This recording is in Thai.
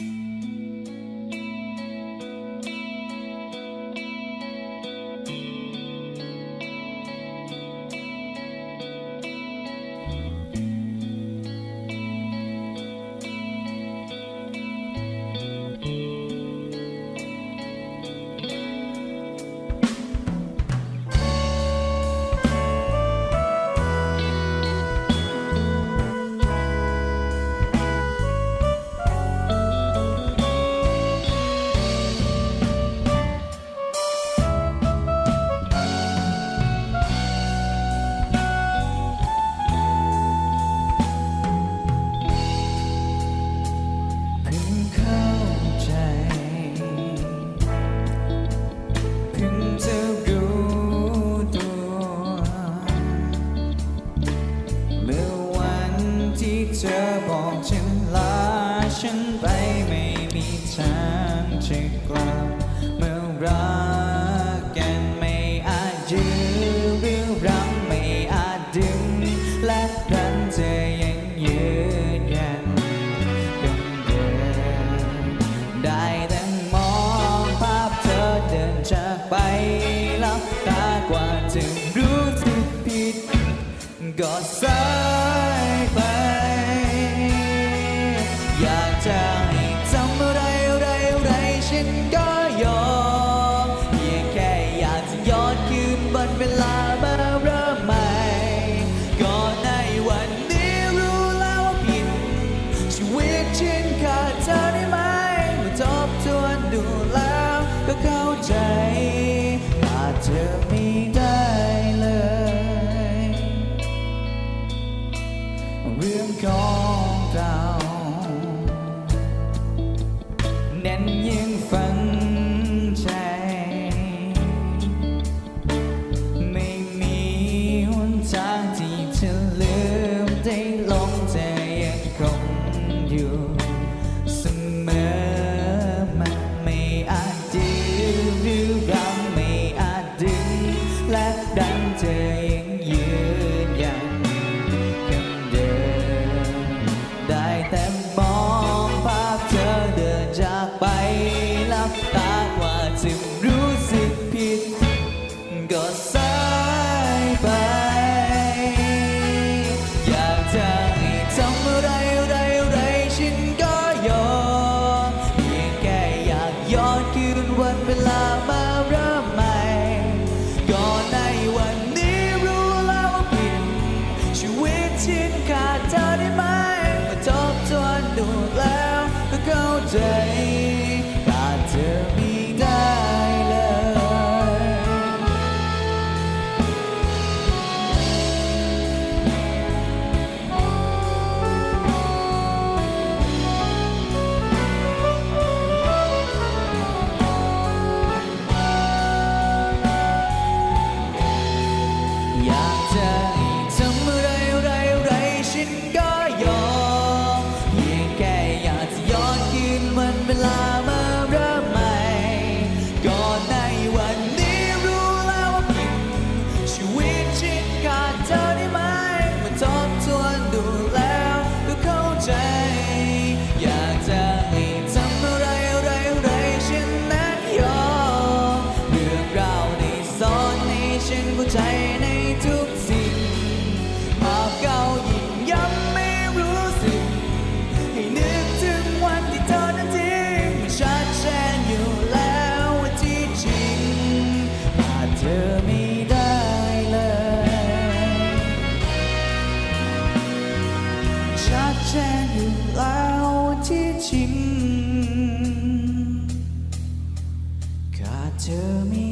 เฉันไปไม่มีทางจะกลับเมื่อรักกันไม่อาจยื้อหรือรั้งไม่อาจดึง และพันเธอยังยืนยันกันเดิมได้แต่มองภาพเธอเดินจากไปลับตากว่าจะรู้สึกผิดก็เศร้า Yeah. วันนี้รู้แล้วว่าเปลี่ยนชีวิตที่ขาดเธอได้ไหมมาทบทวนดูแล้วก็เข้าใจ ชินขาดเธอไม่